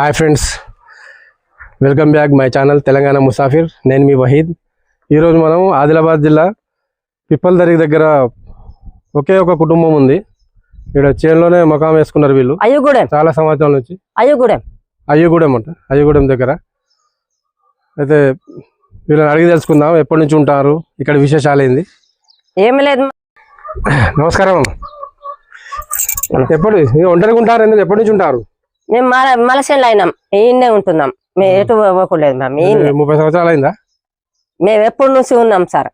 Hi friends welcome back my channel Telangana Musafir నేను మీ వహీద్ ఈరోజు మనం ఆదిలాబాద్ జిల్లా పిప్పలదరి దగ్గర ఒకే ఒక కుటుంబం ఉంది. ఇక్కడ చేనులోనే మకాం వేసుకున్నారు వీళ్ళు. అయ్యగూడెం. చాలా సంవత్సరాల నుంచి. అయ్యగూడెం. అయ్యగూడెం అంట అయ్యగూడెం దగ్గర. అయితే వీళ్ళని అడిగి తెలుసుకుందాం ఎప్పటి నుంచి ఉంటారు ఇక్కడ విశేషాలు ఏంది? ఏమి లేదు. నమస్కారం. ఎప్పుడు ఒంటరిగా ఉంటారు ఎందుకు ఎప్పటి నుంచి ఉంటారు? మేము మల మలసేన్లు అయినాం. ఈయన్నే ఉంటున్నాం. మేము. ఎటు పోకలేదు మేము ఈయన్నే. ముప్పై సంవత్సరాలు అయిందా? మేము ఎప్పటి నుంచి ఉన్నాం సార్?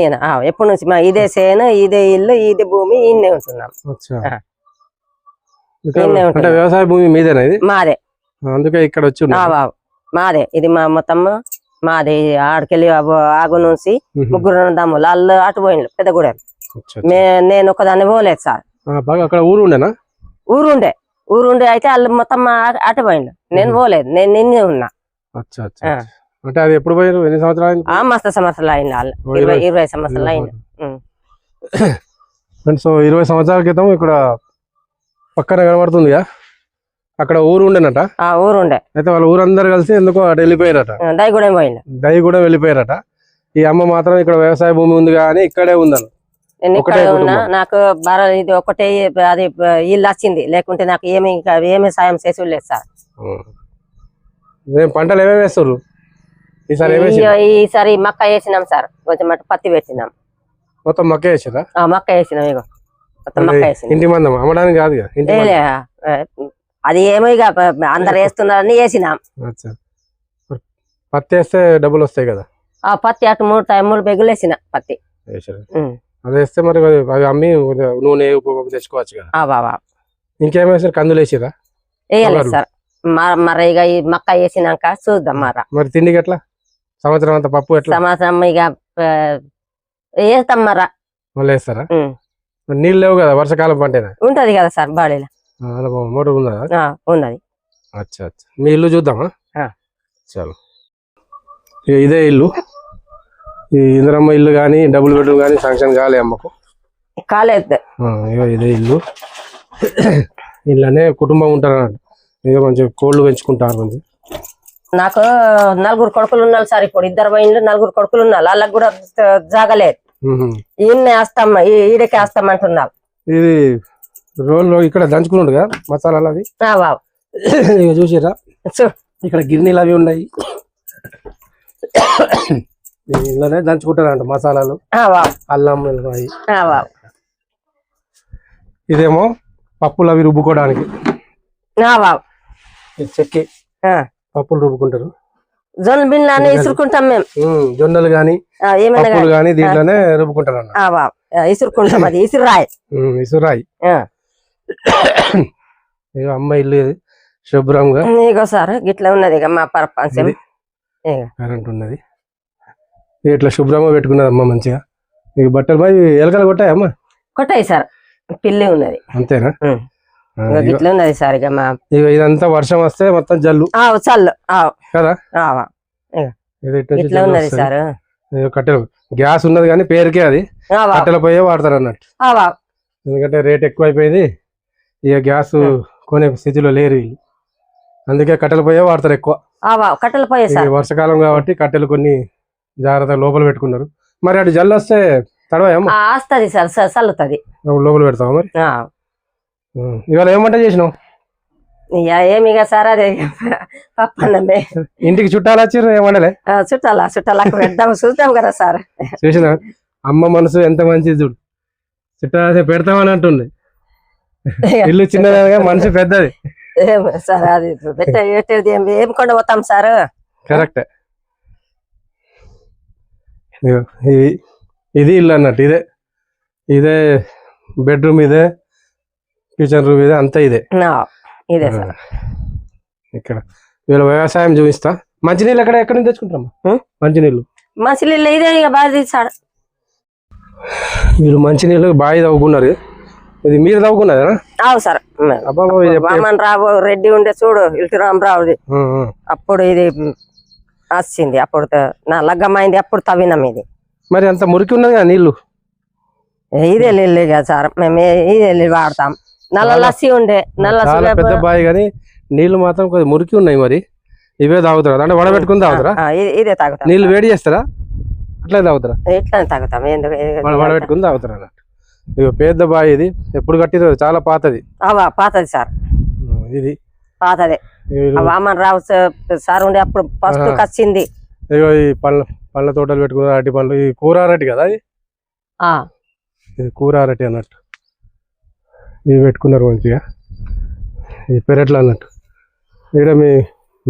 ఈయన ఎప్పటి నుంచి? మా ఇదే సేను ఇదే ఇల్లు ఇదే భూమి ఈయన్నే ఉంటున్నాం. ఈయనే అంటే ఉంటున్నాం. వ్యవసాయ భూమి మీదేనా ఇది? మాదే. అందుకే ఇక్కడ వచ్చి మాదే. ఇది మా మొత్తం మాదే ఆడికెళ్ళి ఆగు నుంచి. ముగ్గురు దమ్ములు వాళ్ళు అటు పోయిండ్రు పెద్దగూడెం నేను ఒకదాన్ని పోలేదు సార్. ఊరు ఉండేనా? ఊరుండే ఊరుండే అయితే వాళ్ళు మొత్తం అటు పోయిండు. నేను. పోలేదు. నేను నిన్నే ఉన్నా. అంటే అది ఎప్పుడు పోయారు ఎన్ని సంవత్సరాలు మస్తు సంవత్సరాలు అయింది వాళ్ళు. ఇరవై ఇరవై- సంవత్సరాలు. అయింది. సో ఇరవై సంవత్సరాల క్రితం ఇక్కడ పక్కన కనబడుతుందిగా అక్కడ ఊరు ఉండేనట? ఆ ఊరుండే అయితే వాళ్ళ ఊరందరూ కలిసి ఎందుకో అటు వెళ్ళిపోయారట? దయగూడెం పోయిండు. దయ కూడా వెళ్ళిపోయారట. ఈ అమ్మ మాత్రం ఇక్కడ వ్యవసాయ భూమి ఉంది కానీ ఇక్కడే ఉందన్న నేను ఒకటే ఇక్కడ ఉన్నా. నాకు ఇది ఒకటే అది ఇల్లు వచ్చింది. లేకుంటే నాకు ఏమి ఏమి సాయం చేసి లేదు సార్. పంటలు ఏమేమి వేస్తారు ఈసారి మక్క వేసినాం సార్. కొంచెం పత్తి పెట్టినాం మొత్తం మక్క వేసారా ఆ మక్క వేసినాం ఇగో. వేసినాం. ఇంటి మందం అమ్మడానికి కాదు అది ఏమో ఇక అందరు వేస్తున్నారని వేసినాం. పత్తి వేస్తే డబ్బులు వస్తాయి కదా? ఆ పత్తి అటు మూడు మూడు బెగ్గులు వేసిన పత్తి. అది వేస్తే మరి అవి అమ్మి నూనె పప్పు తెచ్చుకోవచ్చు కదా. బాబా కందులు వేసిరా పొగాకు. సార్. మరి ఇక ఈ మక్క వేసినాక చూద్దాం మర. మరి తిండికి ఎట్లా? సంవత్సరం అంతా పప్పు ఎట్లా? సంవత్సరం ఇక వేస్తాం మర. మళ్ళీ వేస్తారా? నీళ్ళు లేవు కదా వర్షాకాలం పంటేనా? ఉంటది కదా సార్ బాడీలో. మోటార్ ఉందా? ఉన్నది. అచ్చా అచ్చా. మీ ఇల్లు చూద్దామా. చాలు. ఇదే ఇల్లు. ఈ ఇందిరమ్మ ఇల్లు కానీ డబుల్ బెడ్రూమ్ కానీ శాంక్షన్ కాలే అమ్మకు. కాలేదు ఇదే ఇల్లు. ఇల్లునే కుటుంబం ఉంటారు అన్నట్టు ఇక మంచిగా కోళ్ళు పెంచుకుంటారు మంచి. నాకు నలుగురు కొడుకులు ఉన్నారు సార్ ఇప్పుడు. ఇద్దరు పోయిండ్రు నలుగురు కొడుకులు ఉన్నారు. వాళ్ళకి కూడా జాగలేదు ఈయన్నే వేస్తాం ఈ- ఈడకే వేస్తాం అంటున్నారు. ఇది రోల్లో ఇక్కడ దంచుకున్నాడు కదా మసాలాలు అవి? ఇక చూసిరా ఇక్కడ గిన్నెలు అవి ఉన్నాయి. ఇంట్లోనే దంచుకుంటారంట మసాలాలు అల్లం అవి ఇదేమో పప్పులు అవి రుబ్బుకోవడానికి. చెక్కి. పప్పులు రుబ్బుకుంటారు. జొన్న బిన్లు అన్ని ఇసురుకుంటాం మేము జొన్నలు గాని పప్పులు గాని. దీంట్లోనే రుబ్బుకుంటారు అన్న ఇసురుకుంటాం అది ఇసురాయి. ఇసురాయి. అమ్మ ఇల్లు శుభ్రంగా. ఇగో సార్ గిట్ల ఉన్నది ఇక మా పరపంచం ఇది కరెంట్ ఉన్నది. ఇట్లా శుభ్రంగా పెట్టుకున్నది అమ్మ మంచిగా. ఇక బట్టలు పోయి ఎలకలు కొట్టాయమ్మా కొట్టాయి సార్. పిల్లి ఉన్నది. అంతేనా? గిట్ల ఉన్నది సార్ ఇక మా ఇదంతా వర్షం వస్తే మొత్తం జల్లు. చల్లు. కదా? ఇట్లా ఉన్నది. సార్? కట్టెలు. గ్యాస్ ఉన్నది కానీ పేరుకే అది. కట్టెల పోయే వాడతారు అన్నట్టు. ఎందుకంటే రేట్ ఎక్కువ అయిపోయింది ఇక గ్యాస్ కొనే స్థితిలో లేరు అందుకే కట్టెల పోయే వాడతారు ఎక్కువ. కట్టెలు పోయే వర్షాకాలం కాబట్టి కట్టెలు కొన్ని జాగ్రత్త లోపల పెట్టుకున్నారు. మరి అటు జల్లు వస్తే తడవాయమ్మ ఆ, వస్తది సార్ చల్లుతది లోపల పెడతావా మరి. ఇవాళ ఏం వంట చేసినావు? ఏమిగా సార్ అదే పప్పన్నమే. ఇంటికి చుట్టాలు వచ్చిర్రు ఏం వండలే? ఆ, చుట్టాలా చుట్టాలకు పెడదాం చూద్దాం కదా సార్. చూసిన అమ్మ మనసు ఎంత మంచిది చూడు. చుట్టాలు పెడతామని అంటుంది ఇల్లు చిన్నదే మనసు పెద్దది. ఏం సార్ అది పెట్ట పెట్టేది ఏం కొండ పోతాం సార్? కరెక్ట్. ఇది ఇది ఇల్లు అన్నట్టు ఇదే ఇదే బెడ్రూమ్ ఇదే కిచెన్ రూమ్ ఇదే అంతా ఇదే. ఇదే ఇక్కడ. వీళ్ళ వ్యవసాయం చూపిస్తా. మంచినీళ్ళు ఎక్కడ ఎక్కడి నుంచి తెచ్చుకుంటారమ్మా? మంచినీళ్ళు. మసిలీలు ఇదే ఇక బాగా తీసాడు వీళ్ళు మంచినీళ్ళు బావి తవ్వుకున్నారు. ఇది మీరు తవ్వుకున్నదా అవు సార్. అబ్బా వామన్ రావు రెడ్డి ఉండే చూడు ఇల్టి రామరావుది. అప్పుడు ఇది వచ్చింది అప్పుడు నా లగ్గమైంది అప్పుడు తవ్వినాం ఇది. మరి అంత మురికి ఉన్నది కదా నీళ్ళు ఇదే నీళ్ళు ఇక సార్. మేము ఇదే నీళ్ళు వాడతాం. నల్ల లస్సి ఉండే. నల్ల పెద్ద బావి కానీ నీళ్ళు మాత్రం కొద్దిగా మురికి ఉన్నాయి మరి. ఇవే తాగుతారా? అంటే వడబెట్టుకుని తాగుతారా? ఇది- తాగుతాం. నీళ్ళు వేడి చేస్తారా? అట్లే తాగుతారా? ఇట్లానే తాగుతాం. వడబెట్టుకుని తాగుతారు అన్నట్టు. ఇక పెద్ద బావి ఇది. ఎప్పుడు కట్టిరో చాలా పాతది. పాతది సార్. ఇది. పాతదే. వీళ్ళు- వామన్ రావు సార్- ఉండే అప్పుడు ఫస్ట్. కచ్చింది. ఇగో ఈ పళ్ళ పళ్ళ తోటలు పెట్టుకున్న అరటి పళ్ళు. ఈ కూర అరటి కదా ఇది? కూర అరటి అన్నట్టు. ఇవి పెట్టుకున్నారు మంచిగా. ఈ పెరట్లో అన్నట్టు. ఇక్కడ మీ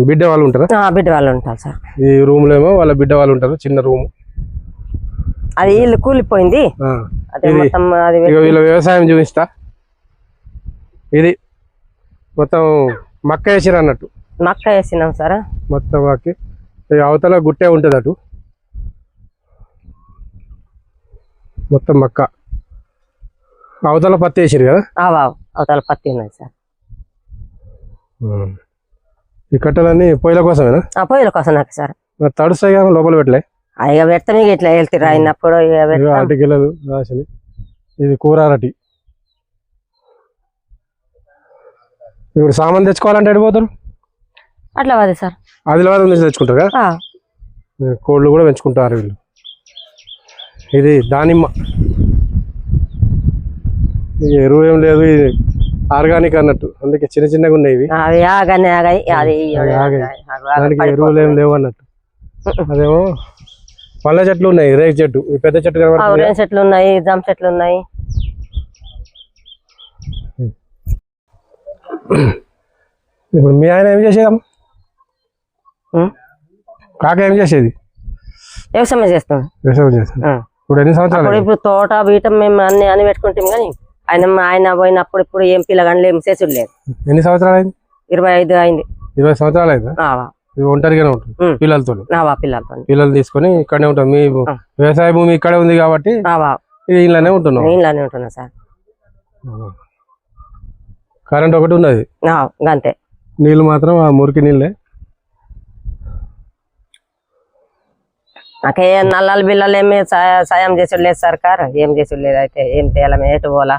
బిడ్డ వాళ్ళు ఉంటారా? ఆ, బిడ్డ వాళ్ళు ఉంటారు సార్. ఈ రూమ్లో ఏమో వాళ్ళ బిడ్డ వాళ్ళు ఉంటారు చిన్న రూమ్. అది ఇల్లు కూలిపోయింది. వీళ్ళ వ్యవసాయం చూపిస్తా. ఇది మొత్తం మక్క వేసిరు అన్నట్టు. మక్క వేసినాం సార్. మొత్తం ఈ అవతల గుట్టే ఉంటుంది అటు. మొత్తం మక్క. అవతల పత్తి వేసిరు కదా? అవతల పత్తి ఉన్నది సార్. ఈ కట్టెలన్నీ పొయ్యిల కోసమేనా? ఆ పొయ్యిల కోసం నాకు సార్ తడుస్తాయి కానీ లోపల పెట్టలే? ఇక పెడతాం ఇక ఇట్లా వెళ్తారు అయినప్పుడు అరటి గిల్లలు రాసింది ఇది కూర అరటి. ఇప్పుడు సామాన్ తెచ్చుకోవాలంటే ఎడిపోతారు అట్లా సార్. ఆదిలాబాద్ నుంచి తెచ్చుకుంటారు కోళ్ళు కూడా పెంచుకుంటారు వీళ్ళు. ఇది దానిమ్మ. ఎరువు ఏం లేదు ఇది ఆర్గానిక్ అన్నట్టు. అందుకే చిన్న చిన్నగా ఉన్నాయి ఇవి. దానికి. ఎరువులు ఏం లేవు అన్నట్టు. అదేమో పళ్ళ చెట్లు ఉన్నాయి రేగు చెట్టు. పెద్ద చెట్టు చెట్లు ఉన్నాయి జామ చెట్లు ఉన్నాయి. ఇప్పుడు మీ ఆయన ఏం చేసేదమ్మా? కాక ఏం చేసేది? వ్యవసాయం చేస్తాం. వ్యవసాయం చేస్తుంది ఆ. ఇప్పుడు ఎన్ని సంవత్సరాలు ఇప్పుడు తోట బీటం మేము అన్ని అని పెట్టుకుంటాం కానీ ఆయన ఆయన పోయినప్పుడు ఇప్పుడు ఏం పిల్లగాని ఏం చేసుడు లేదు ఎన్ని సంవత్సరాలు అయింది? ఇరవై ఐదు అయింది. ఇరవై సంవత్సరాలు అయిందా? ఒంటరిగానే ఉంటుంది. పిల్లలతో పిల్లలతో పిల్లలు తీసుకొని ఇక్కడనే ఉంటాం. మీ. వ్యవసాయ భూమి ఇక్కడే ఉంది కాబట్టి ఇళ్ళనే ఉంటున్నాం. ఇంట్లోనే ఉంటున్నా సార్. కరెంట్ ఒకటి ఉన్నది. గంతే. నీళ్ళు మాత్రం ఆ మురికి నీళ్ళే. నాకే నల్లలు బిల్లలు ఏమి సాయ- సాయం చేసుడు లేదు సర్కార్ ఏం చేసుడు లేదు అయితే ఏం చేయాలి ఎటు పోలా